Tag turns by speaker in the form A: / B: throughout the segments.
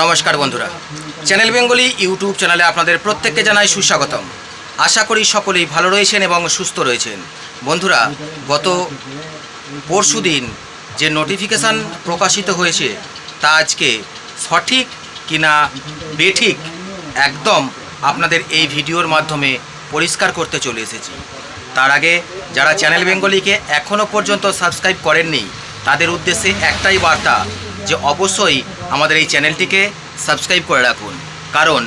A: নমস্কার বন্ধুরা। Channel Bengali YouTube চ্যানেলে আপনাদের প্রত্যেককে জানাই সুস্বাগতম। আশা করি সকলেই ভালো রয়েছেন এবং সুস্থ রয়েছেন। বন্ধুরা, গত পরশুদিন যে নোটিফিকেশান প্রকাশিত হয়েছে, তা আজকে সঠিক কিনা বেঠিক একদম আপনাদের এই ভিডিওর মাধ্যমে পরিষ্কার করতে চলে এসেছি। তার আগে যারা চ্যানেল বেঙ্গলিকে এখনও পর্যন্ত সাবস্ক্রাইব করেননি, তাদের উদ্দেশ্যে একটাই বার্তা যে অবশ্যই আমাদের এই চ্যানেলটিকে সাবস্ক্রাইব করে রাখুন। কারণ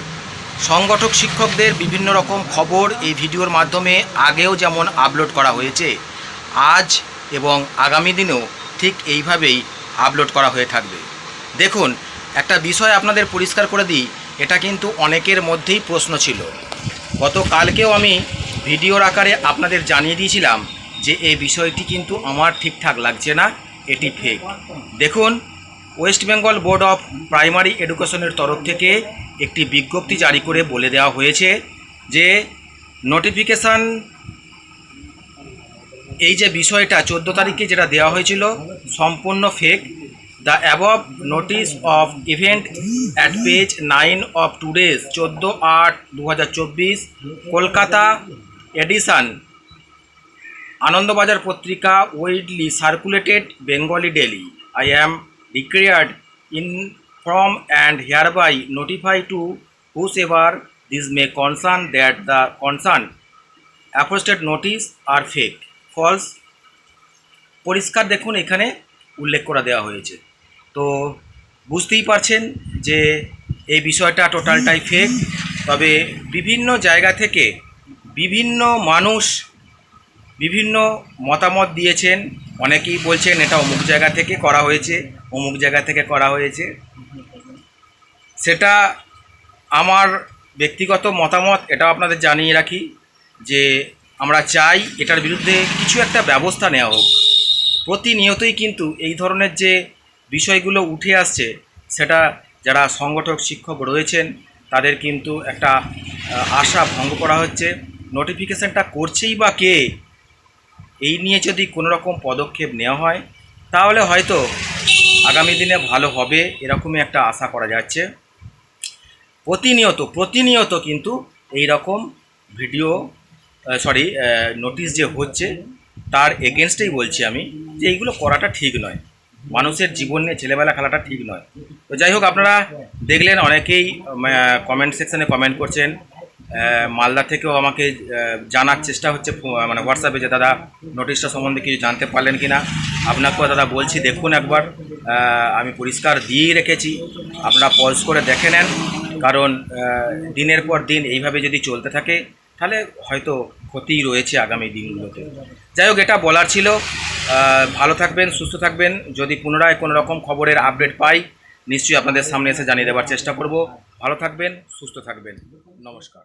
A: সংগঠক শিক্ষকদের বিভিন্ন রকম খবর এই ভিডিওর মাধ্যমে আগেও যেমন আপলোড করা হয়েছে, আজ এবং আগামী দিনেও ঠিক এইভাবেই আপলোড করা হয়ে থাকবে। দেখুন, একটা বিষয় আপনাদের পরিষ্কার করে দিই, এটা কিন্তু অনেকের মধ্যেই প্রশ্ন ছিল। গতকালকেও আমি ভিডিওর আকারে আপনাদের জানিয়ে দিয়েছিলাম যে এই বিষয়টি কিন্তু আমার ঠিকঠাক লাগছে না, এটি ফেক দেখুন West Bengal board of primary এডুকেশনের তরফ থেকে একটি বিজ্ঞপ্তি জারি করে বলে দেওয়া হয়েছে যে নোটিফিকেশান এই যে বিষয়টা চোদ্দ তারিখে যেটা দেওয়া হয়েছিল সম্পূর্ণ fake the above notice of event at page nine of today's চোদ্দ আট দু Kolkata edition Anandabazar Patrika widely circulated Bengali daily I am from and hereby notify to whosoever this may concern that the concern a posted notice are fake false পরিষ্কার দেখুন এখানে উল্লেখ করে দেওয়া হয়েছে। তো বুঝতেই পারছেন যে এই বিষয়টা টোটালটাই ফেক তবে বিভিন্ন জায়গা থেকে বিভিন্ন মানুষ বিভিন্ন মতামত দিয়েছেন। অনেকেই বলছেন এটা অমুক জায়গা থেকে করা হয়েছে, অমুক জায়গা থেকে করা হয়েছে। সেটা আমার ব্যক্তিগত মতামত এটা আপনাদের জানিয়ে রাখি যে আমরা চাই এটার বিরুদ্ধে কিছু একটা ব্যবস্থা নেওয়া হোক। প্রতিনিয়তই কিন্তু এই ধরনের যে বিষয়গুলো উঠে আসছে, সেটা যারা সংগঠক, শিক্ষক রয়েছেন, তাদের কিন্তু একটা আশা ভঙ্গ করা হচ্ছে। নোটিফিকেশানটা করছেই বা কে? এই নিয়ে যদি কোনো রকম পদক্ষেপ নেওয়া হয়, তাহলে হয়তো আগামী দিনে ভালো হবে এরকমই একটা আশা করা যাচ্ছে। প্রতিনিয়ত প্রতিনিয়ত কিন্তু এই রকম ভিডিও সরি নোটিশ যে হচ্ছে, তার এগেনস্টেই বলছি আমি যে এইগুলো করাটা ঠিক নয়। মানুষের জীবন নিয়ে ছেলেবেলা খেলাটা ঠিক নয়। তো যাই হোক, আপনারা দেখলেন, অনেকেই কমেন্ট সেকশনে কমেন্ট করছেন। মালদা থেকেও আমাকে জানার চেষ্টা হচ্ছে মানে হোয়াটসঅ্যাপে যে দাদা নোটিশটা সম্বন্ধে কিছু জানতে পারলেন কি না আপনাকেও দাদা বলছি, দেখুন একবার। আমি পরিষ্কার দিয়েই রেখেছি। আপনারা পজ করে দেখে নেন। কারণ দিনের পর দিন এইভাবে যদি চলতে থাকে, তাহলে হয়তো ক্ষতিই রয়েছে আগামী দিনগুলোতে। যাই হোক, এটা বলার ছিল। ভালো থাকবেন, সুস্থ থাকবেন। যদি পুনরায় কোনো রকম খবরের আপডেট পাই নিশ্চয়ই আপনাদের সামনে এসে জানিয়ে দেওয়ার চেষ্টা করব। ভালো থাকবেন সুস্থ থাকবেন। নমস্কার।